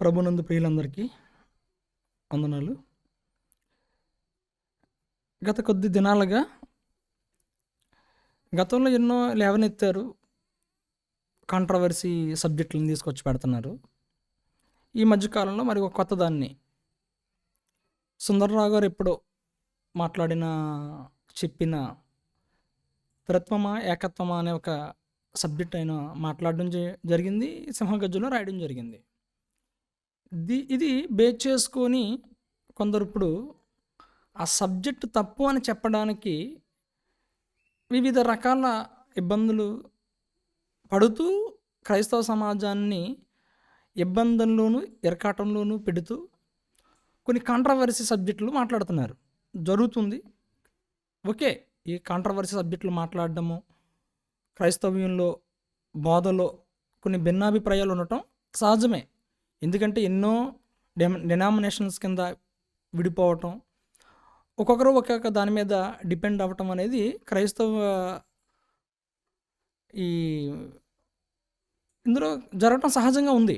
ప్రభునందు ప్రియులందరికీ వందనాలు. గత కొద్ది దినాలుగా గతంలో ఎన్నో లేవనెత్తారు కాంట్రవర్సీ సబ్జెక్టులను తీసుకొచ్చి పెడుతున్నారు. ఈ మధ్యకాలంలో మరి ఒక కొత్త దాన్ని సుందర్రావు గారు ఎప్పుడో మాట్లాడిన చెప్పిన త్రిత్వమా ఏకత్వమా అనే ఒక సబ్జెక్ట్ ఆయన మాట్లాడడం జరిగింది సింహగజ్జులో రాయడం జరిగింది. ఇది బేస్ చేసుకొని కొందరు ఇప్పుడు ఆ సబ్జెక్ట్ తప్పు అని చెప్పడానికి వివిధ రకాల ఇబ్బందులు పడుతూ క్రైస్తవ సమాజాన్ని ఇబ్బందుల్లోనూ ఇరకాటంలోనూ పెడుతూ కొన్ని కాంట్రవర్సీ సబ్జెక్టులు మాట్లాడుతున్నారు. జరుగుతుంది. ఓకే ఈ కాంట్రవర్సీ సబ్జెక్టులు మాట్లాడడము క్రైస్తవ్యంలో బోధలో కొన్ని భిన్నాభిప్రాయాలు ఉండటం సహజమే. ఎందుకంటే ఎన్నో డెమ డినామినేషన్స్ కింద విడిపోవటం ఒక్కొక్కరు ఒక్కొక్క దాని మీద డిపెండ్ అవ్వటం అనేది క్రైస్తవ ఈ ఇందులో జరగటం సహజంగా ఉంది.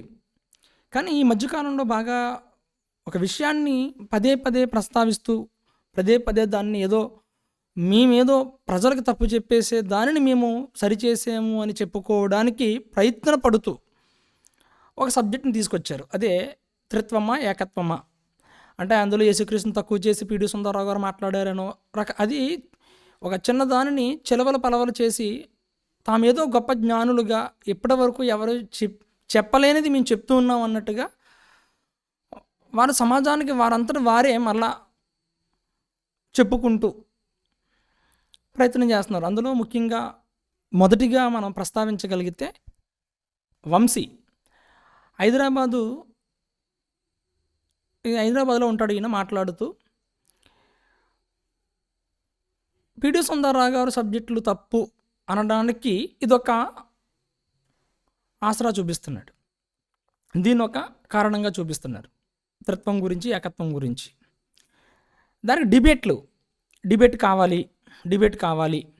కానీ ఈ మధ్యకాలంలో బాగా ఒక విషయాన్ని పదే పదే ప్రస్తావిస్తూ పదే పదే దాన్ని ఏదో మేమేదో ప్రజలకు తప్పు చెప్పేసే దానిని మేము సరిచేసాము అని చెప్పుకోవడానికి ప్రయత్న పడుతూ ఒక సబ్జెక్ట్ని తీసుకొచ్చారు. అదే త్రిత్వమా ఏకత్వమా? అంటే అందులో యేసుక్రీస్తుని తక్కువ చేసి పీడి సుందరరావు గారు మాట్లాడారనో రక అది ఒక చిన్న దానిని చెలవల పలవలు చేసి తామేదో గొప్ప జ్ఞానులుగా ఇప్పటి వరకు ఎవరు చెప్ చెప్పలేనిది మేము చెప్తూ ఉన్నాం అన్నట్టుగా వారు సమాజానికి వారంతట వారే మళ్ళా చెప్పుకుంటూ ప్రయత్నం చేస్తున్నారు. అందులో ముఖ్యంగా మొదటిగా మనం ప్రస్తావించగలిగితే వంశీ. హైదరాబాదు హైదరాబాద్లో ఉంటాడు ఈయన మాట్లాడుతూ పిడి సుందరరావు గారు సబ్జెక్టులు తప్పు అనడానికి ఇదొక ఆసరా చూపిస్తున్నాడు. దీని ఒక కారణంగా చూపిస్తున్నారు. త్రిత్వం గురించి ఏకత్వం గురించి. దానికి డిబేట్లు డిబేట్ కావాలి డిబేట్ కావాలి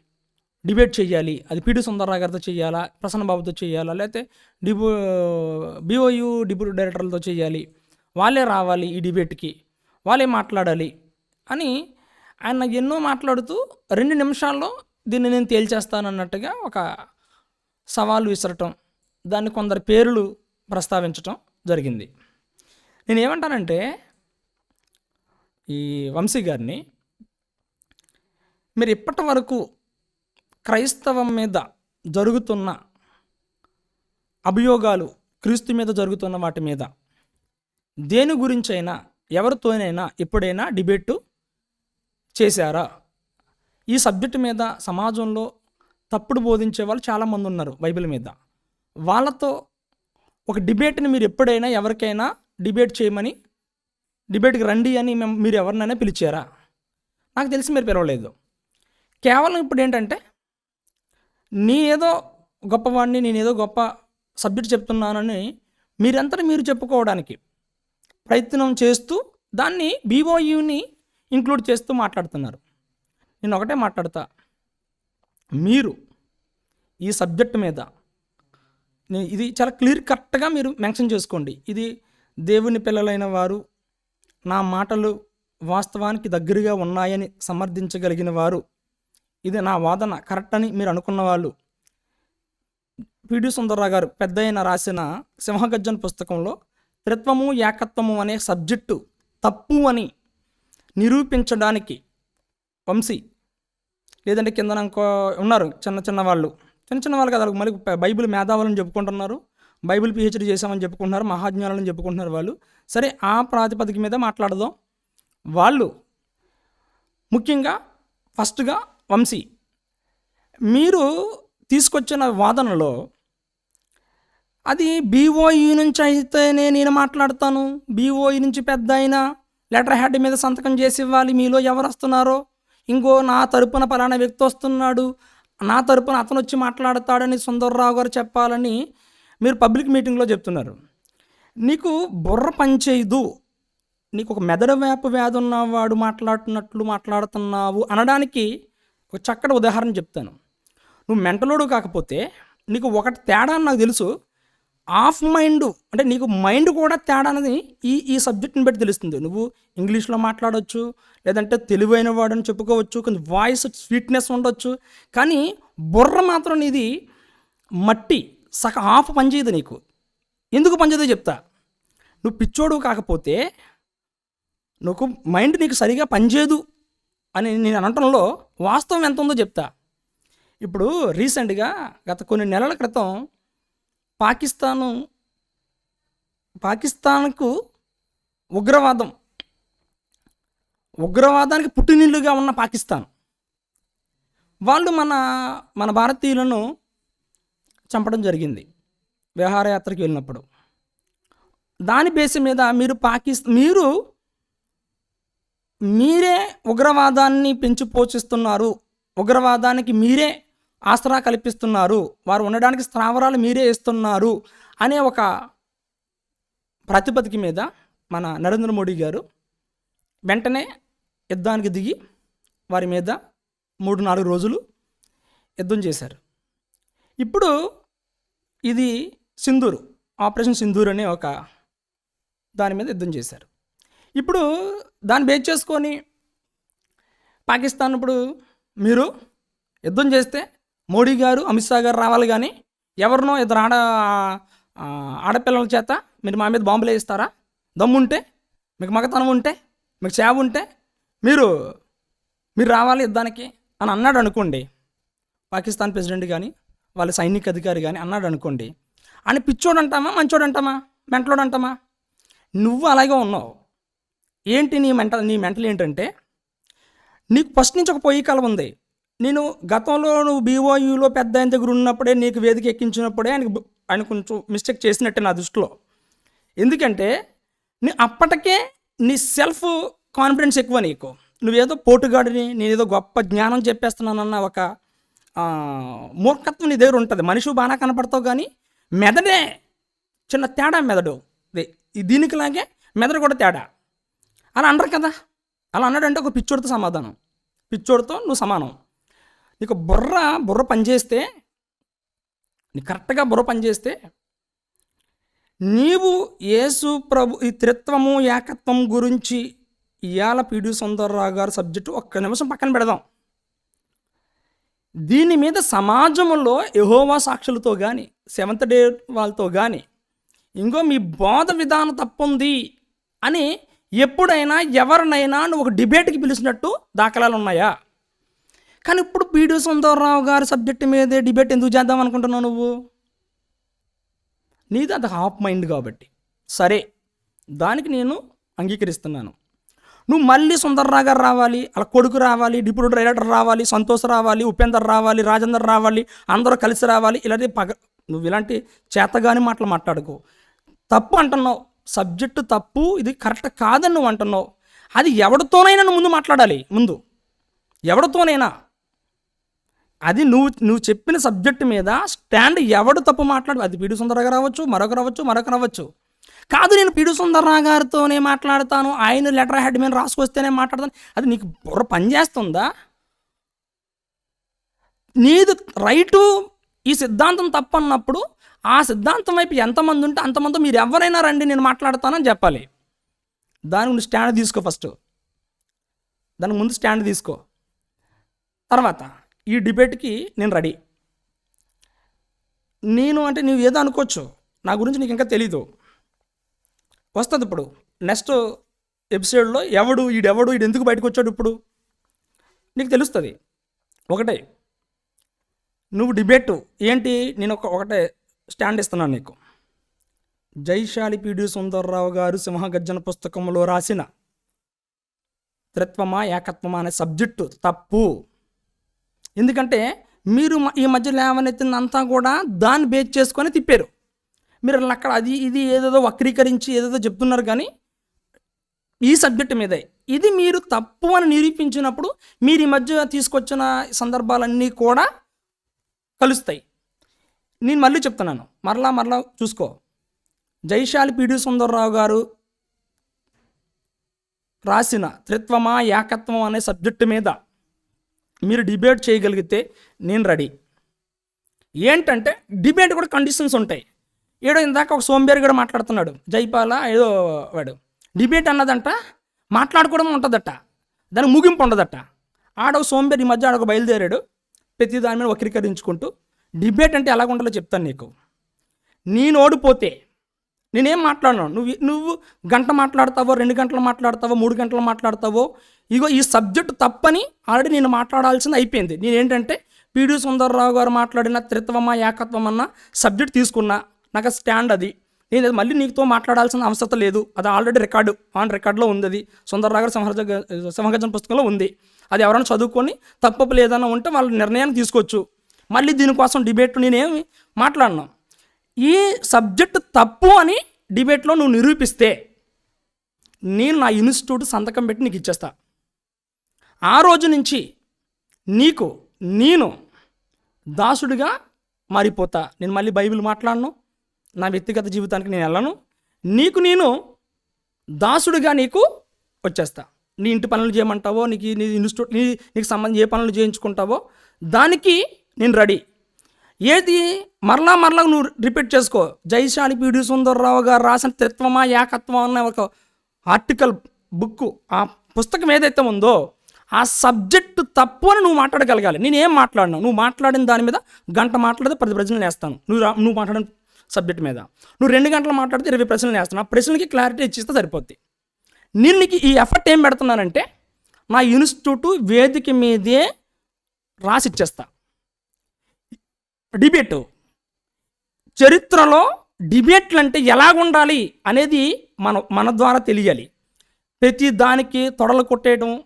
డిబేట్ చేయాలి. అది పీడి సుందరరావు గారితో చేయాలా? ప్రసన్న బాబుతో చేయాలా? లేకపోతే డిబో బిఓయు డిప్యూటీ డైరెక్టర్లతో చేయాలి. వాళ్ళే రావాలి ఈ డిబేట్కి. వాళ్ళే మాట్లాడాలి అని ఆయన ఎన్నో మాట్లాడుతూ రెండు నిమిషాల్లో దీన్ని నేను తేల్చేస్తానన్నట్టుగా ఒక సవాలు విసరటం దాన్ని కొందరు పేర్లు ప్రస్తావించటం జరిగింది. నేను ఏమంటానంటే ఈ వంశీ గారిని మీరు ఇప్పటి వరకు క్రైస్తవం మీద జరుగుతున్న అభియోగాలు క్రీస్తు మీద జరుగుతున్న వాటి మీద. దేని గురించైనా ఎవరితోనైనా ఎప్పుడైనా డిబేటు చేశారా? ఈ సబ్జెక్టు మీద సమాజంలో తప్పుడు బోధించే వాళ్ళు చాలామంది ఉన్నారు బైబిల్ మీద. వాళ్ళతో ఒక డిబేట్ని మీరు ఎప్పుడైనా ఎవరికైనా డిబేట్ చేయమని డిబేట్కి రండి అని మేము మీరు ఎవరినైనా పిలిచారా? నాకు తెలిసి మీరు పిలవలేదు. కేవలం ఇప్పుడు ఏంటంటే నీ ఏదో గొప్పవాడిని నేను ఏదో గొప్ప సబ్జెక్ట్ చెప్తున్నానని మీరంతటా మీరు చెప్పుకోవడానికి ప్రయత్నం చేస్తూ దాన్ని బీఓయూని ఇంక్లూడ్ చేస్తూ మాట్లాడుతున్నారు. నేను ఒకటే మాట్లాడతా. మీరు ఈ సబ్జెక్ట్ మీద ఇది చాలా క్లియర్ కట్గా మీరు మెన్షన్ చేసుకోండి. ఇది దేవుని పిల్లలైన వారు నా మాటలు వాస్తవానికి దగ్గరగా ఉన్నాయని సమర్థించగలిగిన వారు ఇది నా వాదన కరెక్ట్ అని మీరు అనుకున్న వాళ్ళు. పిడి సుందరరావు గారు పెద్ద రాసిన సింహగర్జన్ పుస్తకంలో త్రిత్వము ఏకత్వము అనే సబ్జెక్టు తప్పు అని నిరూపించడానికి వంశీ లేదంటే కింద ఇంకో ఉన్నారు చిన్న చిన్న వాళ్ళు. చిన్న చిన్న వాళ్ళు కదా మళ్ళీ బైబిల్ మేధావులను చెప్పుకుంటున్నారు. బైబిల్ పిహెచ్డి చేశామని చెప్పుకుంటున్నారు మహాజ్ఞానాలను చెప్పుకుంటున్నారు వాళ్ళు. సరే ఆ ప్రాతిపదిక మీద మాట్లాడదాం. వాళ్ళు ముఖ్యంగా ఫస్ట్గా వంశీ మీరు తీసుకొచ్చిన వాదనలో అది బీఓఈ నుంచి అయితేనే నేను మాట్లాడతాను బీఓఈ నుంచి పెద్ద అయినా లెటర్ హెడ్ మీద సంతకం చేసి ఇవ్వాలి మీలో ఎవరు వస్తున్నారో? ఇంకో నా తరపున పలానా వ్యక్తి వస్తున్నాడు నా తరపున అతను వచ్చి మాట్లాడతాడని సుందర్రావు గారు చెప్పాలని మీరు పబ్లిక్ మీటింగ్లో చెప్తున్నారు. నీకు బుర్ర పనిచేయదు నీకు ఒక మెదడు వేప వ్యాధి ఉన్నవాడు మాట్లాడుతున్నట్లు మాట్లాడుతున్నావు అనడానికి ఒక చక్కటి ఉదాహరణ చెప్తాను. నువ్వు మెంటలోడు కాకపోతే నీకు ఒకటి తేడా అని నాకు తెలుసు. ఆఫ్ మైండ్ అంటే నీకు మైండ్ కూడా తేడా అనేది ఈ ఈ సబ్జెక్ట్ని బట్టి తెలుస్తుంది. నువ్వు ఇంగ్లీష్లో మాట్లాడవచ్చు లేదంటే తెలివైన వాడని చెప్పుకోవచ్చు కొంచెం వాయిస్ స్వీట్నెస్ ఉండొచ్చు కానీ బుర్ర మాత్రం నీది మట్టి సగ ఆఫ్ పనిచేయదు నీకు. ఎందుకు పనిచేయదో చెప్తా. నువ్వు పిచ్చోడు కాకపోతే నువ్వు మైండ్ నీకు సరిగా పనిచేయదు. అని నేను అనటంలో వాస్తవం ఎంత ఉందో చెప్తా. ఇప్పుడు రీసెంట్గా గత కొన్ని నెలల క్రితం పాకిస్తాను పాకిస్తాన్కు ఉగ్రవాదం ఉగ్రవాదానికి పుట్టినిల్లుగా ఉన్న పాకిస్తాన్. వాళ్ళు మన మన భారతీయులను చంపడం జరిగింది విహారయాత్రకి వెళ్ళినప్పుడు. దాని బేస్ మీద మీరు పాకిస్ మీరు మీరే ఉగ్రవాదాన్ని పెంచి పోషిస్తున్నారు. ఉగ్రవాదానికి మీరే ఆసరా కల్పిస్తున్నారు. వారు ఉండడానికి స్థావరాలు మీరే ఇస్తున్నారు అనే ఒక ప్రతిపదిక మీద మన నరేంద్ర మోడీ గారు వెంటనే యుద్ధానికి దిగి వారి మీద మూడు నాలుగు రోజులు యుద్ధం చేశారు. ఇప్పుడు ఇది సింధూరు ఆపరేషన్ సింధూర్ అనే ఒక దాని మీద యుద్ధం చేశారు. ఇప్పుడు దాన్ని బేస్ చేసుకొని పాకిస్తాన్ ఇప్పుడు మీరు యుద్ధం చేస్తే మోడీ గారు అమిత్ షా గారు రావాలి కానీ ఎవరినో ఇద్దరు ఆడ ఆడపిల్లల చేత మీరు మా మీద బాంబులు వేయిస్తారా? దమ్ముంటే మీకు మగతనం ఉంటే మీకు చేవ ఉంటే మీరు మీరు రావాలి యుద్ధానికి అని అన్నాడు అనుకోండి పాకిస్తాన్ ప్రెసిడెంట్ కానీ వాళ్ళ సైనిక అధికారి కానీ అన్నాడు అనుకోండి అని పిచ్చోడు అంటామా మంచోడు అంటామా మెంటలోడు అంటామా నువ్వు అలాగే ఉన్నావు. ఏంటి నీ మెంటల్ నీ మెంటల్ ఏంటంటే నీకు ఫస్ట్ నుంచి ఒక పొయ్యి కల ఉంది. నేను గతంలో నువ్వు బీఓయూలో పెద్ద ఆయన దగ్గర ఉన్నప్పుడే నీకు వేదిక ఎక్కించినప్పుడే ఆయనకు ఆయన కొంచెం మిస్టేక్ చేసినట్టే నా దృష్టిలో. ఎందుకంటే నీ అప్పటికే నీ సెల్ఫ్ కాన్ఫిడెన్స్ ఎక్కువ నీకు. నువ్వేదో పోటుగాడిని నేనేదో గొప్ప జ్ఞానం చెప్పేస్తున్నానన్న ఒక మూర్ఖత్వం నీ దగ్గర ఉంటుంది. మనిషి బాగా కనపడతావు కానీ మెదడే చిన్న తేడా మెదడు. ఇది దీనికిలాగే మెదడు కూడా తేడా. అని అనరు కదా. అలా అన్నాడంటే ఒక పిచ్చోడితో సమాధానం. పిచ్చోడితో నువ్వు సమానం. నీకు బుర్ర బుర్ర పనిచేస్తే నీ కరెక్ట్గా బుర్ర పనిచేస్తే నీవు యేసు ప్రభు ఈ త్రిత్వము ఏకత్వం గురించి ఇవాళ పీడి సుందర్రావు గారు సబ్జెక్టు ఒక్క నిమిషం పక్కన పెడదాం. దీని మీద సమాజంలో యహోవా సాక్షులతో కానీ సెవెంత్ డే వాళ్ళతో కానీ ఇంకో మీ బోధ విధానం తప్పుంది అని ఎప్పుడైనా ఎవరినైనా నువ్వు ఒక డిబేట్కి పిలిచినట్టు దాఖలాలు ఉన్నాయా? కానీ ఇప్పుడు పీడి సుందరరావు గారి సబ్జెక్టు మీదే డిబేట్ ఎందుకు చేద్దాం అనుకుంటున్నావు నువ్వు? నీది అది హాఫ్ మైండ్ కాబట్టి. సరే దానికి నేను అంగీకరిస్తున్నాను. నువ్వు మళ్ళీ సుందర్రావు గారు రావాలి అలా కొడుకు రావాలి డిప్యూటీ డైరెక్టర్ రావాలి సంతోష్ రావాలి ఉపేందర్ రావాలి రాజేందర్ రావాలి అందరూ కలిసి రావాలి ఇలాంటి పగ నువ్వు ఇలాంటి చేతగాని మాటలు మాట్లాడుకో. తప్పు అంటున్నావు. సబ్జెక్టు తప్పు ఇది కరెక్ట్ కాదని నువ్వు అంటున్నావు. అది ఎవరితోనైనా నువ్వు ముందు మాట్లాడాలి ముందు. ఎవరితోనైనా అది నువ్వు నువ్వు చెప్పిన సబ్జెక్ట్ మీద స్టాండ్ ఎవడు తప్పు మాట్లాడు అది పీడి సుందరగా రావచ్చు మరొక రావచ్చు మరొక రావచ్చు కాదు నేను పీడి సుందరరావు గారితోనే మాట్లాడతాను ఆయన లెటర్ హెడ్ మీద రాసుకొస్తేనే మాట్లాడతాను. అది నీకు బుర్ర పని చేస్తుందా? నీది రైటు ఈ సిద్ధాంతం తప్పు అన్నప్పుడు ఆ సిద్ధాంతం వైపు ఎంతమంది ఉంటే అంతమంది మీరు ఎవరైనా రండి నేను మాట్లాడతానని చెప్పాలి. దాని ముందు స్టాండ్ తీసుకో ఫస్ట్. దానికి ముందు స్టాండ్ తీసుకో. తర్వాత ఈ డిబేట్కి నేను రెడీ. నేను అంటే నువ్వు ఏదో అనుకోవచ్చు. నా గురించి నీకు ఇంకా తెలీదు. వస్తుంది ఇప్పుడు. నెక్స్ట్ ఎపిసోడ్లో ఎవడు ఈడెవడు ఈడు ఎందుకు బయటకు వచ్చాడు ఇప్పుడు? నీకు తెలుస్తుంది. ఒకటే. నువ్వు డిబేట్ ఏంటి? నేను ఒక ఒకటే స్టాండ్ ఇస్తున్నాను నీకు. జైశాలి పీడి సుందర్రావు గారు సింహగర్జన పుస్తకంలో రాసిన త్రిత్వమా ఏకత్వమా అనే సబ్జెక్టు తప్పు. ఎందుకంటే మీరు ఈ మధ్య లేవనెత్తిందంతా కూడా దాన్ని బేస్ చేసుకొని తిప్పారు. మీరు అక్కడ అది ఇది ఏదేదో వక్రీకరించి ఏదేదో చెప్తున్నారు కానీ ఈ సబ్జెక్టు మీదే. ఇది మీరు తప్పు అని నిరూపించినప్పుడు మీరు ఈ మధ్య తీసుకొచ్చిన సందర్భాలన్నీ కూడా కలుస్తాయి. నేను మళ్ళీ చెప్తున్నాను. మరలా మరలా చూసుకో. జైశాలి పిడి సుందర్రావు గారు రాసిన త్రిత్వమా ఏకత్వం అనే సబ్జెక్టు మీద మీరు డిబేట్ చేయగలిగితే నేను రెడీ. ఏంటంటే డిబేట్ కూడా కండిషన్స్ ఉంటాయి. ఏడో ఇందాక ఒక సోంబేరి కూడా మాట్లాడుతున్నాడు. జైపాల ఏదో వాడు. డిబేట్ అన్నదంట మాట్లాడుకోవడం ఉంటుందట. దానికి ముగింపు ఉండదట. ఆడొక సోంబేరి ఈ మధ్య ఆడొక బయలుదేరాడు. ప్రతి దాని మీద వక్రీకరించుకుంటూ డిబేట్ అంటే ఎలాగ ఉండాలో చెప్తాను నీకు. నేను ఓడిపోతే నేనేం మాట్లాడను? నువ్వు నువ్వు గంట మాట్లాడతావో రెండు గంటలు మాట్లాడతావో మూడు గంటలు మాట్లాడతావో? ఇగో ఈ సబ్జెక్ట్ తప్పని ఆల్రెడీ నేను మాట్లాడాల్సింది అయిపోయింది. నేను ఏంటంటే పీడి సుందరరావు గారు మాట్లాడిన త్రిత్వమ ఏకత్వం అన్న సబ్జెక్ట్ తీసుకున్నా నాకు స్టాండ్ అది. నేను అది మళ్ళీ నీకుతో మాట్లాడాల్సిన అవసరం లేదు. అది ఆల్రెడీ రికార్డు ఆన్ రికార్డులో ఉంది అది. సుందరరావు గారు సంహర్జ సంహగజన పుస్తకంలో ఉంది. అది ఎవరైనా చదువుకొని తప్పపు లేదన్నా ఉంటే వాళ్ళ నిర్ణయాన్ని తీసుకోవచ్చు. మళ్ళీ దీనికోసం డిబేట్ నేనేమి మాట్లాడినాం. ఈ సబ్జెక్ట్ తప్పు అని డిబేట్లో నువ్వు నిరూపిస్తే నేను నా ఇన్స్టిట్యూట్ సంతకం పెట్టి నీకు ఇచ్చేస్తా. ఆ రోజు నుంచి నీకు నేను దాసుడిగా మారిపోతా. నేను మళ్ళీ బైబిల్ మాట్లాడను. నా వ్యక్తిగత జీవితానికి నేను వెళ్ళను. నీకు నేను దాసుడిగా నీకు వచ్చేస్తా. నీ ఇంటి పనులు చేయమంటావో నీకు నీ ఇన్స్టిట్యూట్ నీ నీకు సంబంధించి ఏ పనులు చేయించుకుంటావో దానికి నేను రెడీ. ఏది? మరలా మరలా నువ్వు రిపీట్ చేసుకో. జైశాలి పిడి సుందర్రావు గారు రాసిన త్రిత్వమా ఏకత్వం అన్న ఒక ఆర్టికల్ బుక్ ఆ పుస్తకం ఏదైతే ఉందో ఆ సబ్జెక్ట్ తప్పు అని నువ్వు మాట్లాడగలగాలి. నేను ఏం మాట్లాడినా? నువ్వు మాట్లాడిన దాని మీద గంట మాట్లాడితే పది ప్రశ్నలు వేస్తాను నువ్వు రా- నువ్వు మాట్లాడిన సబ్జెక్ట్ మీద. నువ్వు రెండు గంటలు మాట్లాడితే ఇరవై ప్రశ్నలు వేస్తాను ఆ ప్రశ్నలకి క్లారిటీ ఇచ్చిస్తే సరిపోద్ది. నేను నీకు ఈ ఎఫర్ట్ ఏం పెడుతున్నానంటే నా ఇన్స్టిట్యూట్ వేదిక మీదే రాసిచ్చేస్తా. డిబేట్. చరిత్రలో డిబేట్లు అంటే ఎలాగుండాలి అనేది మన మన ద్వారా తెలియాలి. ప్రతి దానికి తొడలు కొట్టేయడం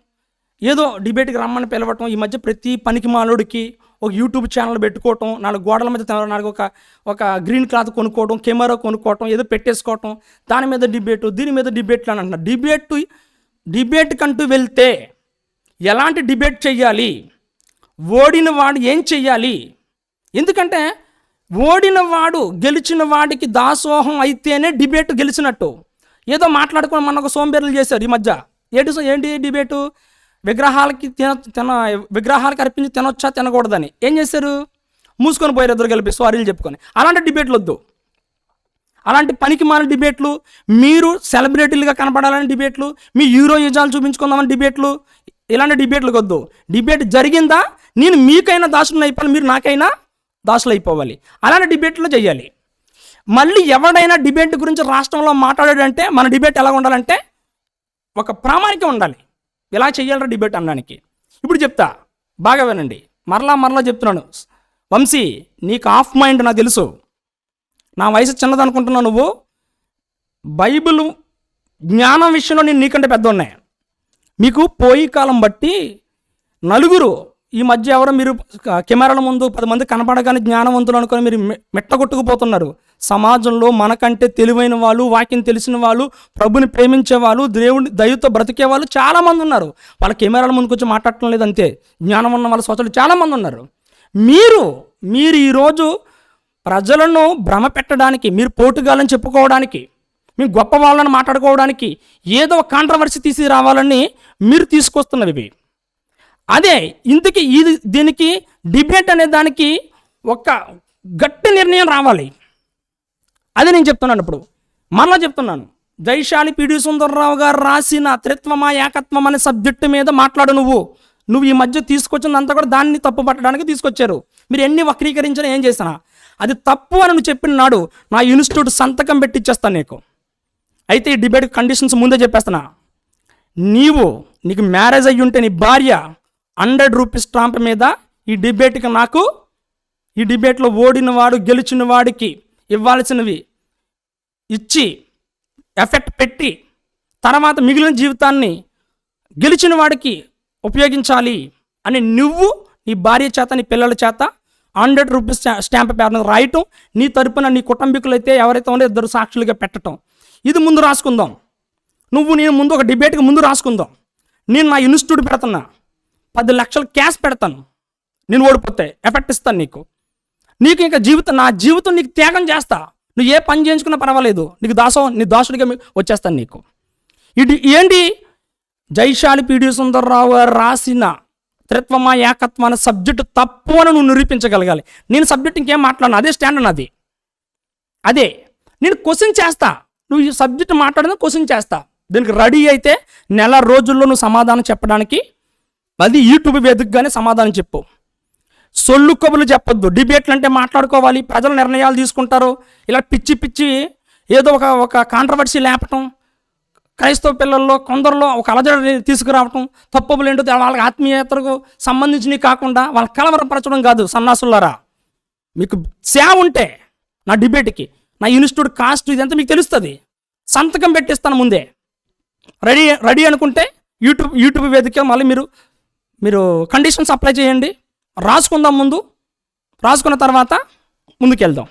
ఏదో డిబేట్కి రమ్మని పిలవటం ఈ మధ్య ప్రతి పనికి మాలోడికి ఒక యూట్యూబ్ ఛానల్ పెట్టుకోవటం నాలుగు గోడల మీద నాలుగు ఒక ఒక గ్రీన్ క్లాత్ కొనుక్కోవడం కెమెరా కొనుక్కోవటం ఏదో పెట్టేసుకోవటం దాని మీద డిబేటు దీని మీద డిబేట్లు అని అంటున్నారు. డిబేట్ డిబేట్ కంటూ వెళ్తే ఎలాంటి డిబేట్ చేయాలి ఓడిన వాడు ఏం చెయ్యాలి? ఎందుకంటే ఓడిన వాడు గెలిచిన వాడికి దాసోహం అయితేనే డిబేట్ గెలిచినట్టు. ఏదో మాట్లాడుకొని మన ఒక సోంబేర్లు చేశారు ఈ మధ్య. ఏంటి ఏంటి డిబేటు? విగ్రహాలకి తిన తిన విగ్రహాలకి అర్పించి తినొచ్చా తినకూడదని. ఏం చేశారు? మూసుకొని పోయారు ఇద్దరు కలిపి సారీలు చెప్పుకొని. అలాంటి డిబేట్లు వద్దు. అలాంటి పనికి మాల డిబేట్లు మీరు సెలబ్రిటీలుగా కనపడాలని డిబేట్లు మీ హీరో యుజాలు చూపించుకుందామని డిబేట్లు ఇలాంటి డిబేట్లు వద్దు. డిబేట్ జరిగిందా? నేను మీకైనా దాసుని అయిపోవాలి మీరు నాకైనా దాసులు అయిపోవాలి అలాంటి డిబేట్లు చేయాలి. మళ్ళీ ఎవడైనా డిబేట్ గురించి రాష్ట్రంలో మాట్లాడాడంటే మన డిబేట్ ఎలా ఉండాలంటే ఒక ప్రామాణికం ఉండాలి. ఇలా చేయాలరా డిబేట్ అనడానికి? ఇప్పుడు చెప్తా. బాగా వినండి. మరలా మరలా చెప్తున్నాను. వంశీ నీకు ఆఫ్ మైండ్ నాకు తెలుసు. నా వయసు చిన్నదనుకుంటున్నావు నువ్వు. బైబిల్ జ్ఞానం విషయంలో నేను నీకంటే పెద్ద ఉన్నాయి మీకు పోయి కాలం బట్టి నలుగురు ఈ మధ్య ఎవరో మీరు కెమెరాల ముందు పది మంది కనపడగానే జ్ఞానవంతులు అనుకొని మీరు మెట్టగొట్టుకుపోతున్నారు సమాజంలో మనకంటే తెలివైన వాళ్ళు వాక్యం తెలిసిన వాళ్ళు ప్రభుని ప్రేమించే వాళ్ళు దేవుని దయతో బ్రతికే వాళ్ళు చాలామంది ఉన్నారు. వాళ్ళ కెమెరాల ముందుకు వచ్చి మాట్లాడటం లేదు అంతే. జ్ఞానం ఉన్న వాళ్ళ సోచలు చాలామంది ఉన్నారు. మీరు మీరు ఈరోజు ప్రజలను భ్రమ పెట్టడానికి మీరు పోటుగాలని చెప్పుకోవడానికి మీ గొప్ప వాళ్ళని మాట్లాడుకోవడానికి ఏదో కాంట్రవర్సీ తీసి రావాలని మీరు తీసుకొస్తున్నవి. ఇవి అదే ఇందుకి ఇది దీనికి డిబేట్ అనే దానికి ఒక గట్టి నిర్ణయం రావాలి. అది నేను చెప్తున్నాను ఇప్పుడు. మరలా చెప్తున్నాను. జైశాలి పిడి సుందర్రావు గారు రాసిన త్రిత్వమా ఏకత్వం అనే సబ్జెక్టు మీద మాట్లాడు నువ్వు. నువ్వు ఈ మధ్య తీసుకొచ్చిందంతా కూడా దాన్ని తప్పు పట్టడానికి తీసుకొచ్చారు. మీరు ఎన్ని వక్రీకరించినా ఏం చేసినా. అది తప్పు అని నువ్వు చెప్పిన నాడు నా ఇన్స్టిట్యూట్ సంతకం పెట్టిచ్చేస్తాను నీకు. అయితే ఈ డిబేట్ కండిషన్స్ ముందే చెప్పేస్తున్నా. నీవు నీకు మ్యారేజ్ అయ్యి ఉంటే నీ భార్య హండ్రెడ్ రూపీస్ స్టాంప్ మీద ఈ డిబేట్కి నాకు ఈ డిబేట్లో ఓడిన వాడు గెలిచిన వాడికి ఇవ్వాల్సినవి ఇచ్చి ఎఫెక్ట్ పెట్టి తర్వాత మిగిలిన జీవితాన్ని గెలిచిన వాడికి ఉపయోగించాలి అని నువ్వు నీ భార్య చేత నీ పిల్లల చేత హండ్రెడ్ రూపీస్ స్టాంప్ పేపర్ రాయటం నీ తరపున నీ కుటుంబీకులు అయితే ఎవరైతే ఉండే ఇద్దరు సాక్షులుగా పెట్టడం ఇది ముందు రాసుకుందాం. నువ్వు నేను ముందు ఒక డిబేట్కి ముందు రాసుకుందాం. నేను నా ఇన్స్టిట్యూట్ పెడుతున్నా. పది లక్షలు క్యాష్ పెడతాను. నేను ఓడిపోతే ఎఫెక్ట్ ఇస్తాను నీకు. నీకు ఇంకా జీవితం నా జీవితం నీకు త్యాగం చేస్తా. నువ్వు ఏ పని చేయించుకున్నా పర్వాలేదు. నీకు దాసం నీ దాసుడిగా వచ్చేస్తాను నీకు. ఇటు ఏంటి? జైశాలి పీడి సుందర్రావు గారు రాసిన త్రిత్వమా ఏకత్వం అనే సబ్జెక్టు తప్పు అని నువ్వు నిరూపించగలగాలి. నేను సబ్జెక్ట్ ఇంకేం మాట్లాడను. అదే స్టాండ్ నాది. అదే. నేను క్వశ్చన్ చేస్తా. నువ్వు ఈ సబ్జెక్ట్ మాట్లాడిన క్వశ్చన్ చేస్తా. దీనికి రెడీ అయితే నెల రోజుల్లో నువ్వు సమాధానం చెప్పడానికి అది యూట్యూబ్ వేదికగానే సమాధానం చెప్పు. సొల్లు కబుర్లు చెప్పొద్దు. డిబేట్లు అంటే మాట్లాడుకోవాలి. ప్రజలు నిర్ణయాలు తీసుకుంటారు. ఇలా పిచ్చి పిచ్చి ఏదో ఒక ఒక కాంట్రవర్సీ లేపటం క్రైస్తవ పిల్లల్లో కొందరిలో ఒక అలజడి తీసుకురావటం తప్పులు ఏంటో వాళ్ళకి ఆత్మీయతకు సంబంధించినవి కాకుండా వాళ్ళ కలవరపరచడం కాదు సన్నాసులారా. మీకు సేవ ఉంటే నా డిబేట్కి నా ఇన్స్టిట్యూట్ కాస్ట్ ఇదంతా మీకు తెలుస్తుంది. సంతకం పెట్టిస్తాను ముందే. రెడీ రెడీ అనుకుంటే యూట్యూబ్ యూట్యూబ్ వేదిక మళ్ళీ మీరు మీరు కండిషన్స్ అప్లై చేయండి. రాసుకుందాం ముందు. రాసుకున్న తర్వాత ముందుకెళ్దాం.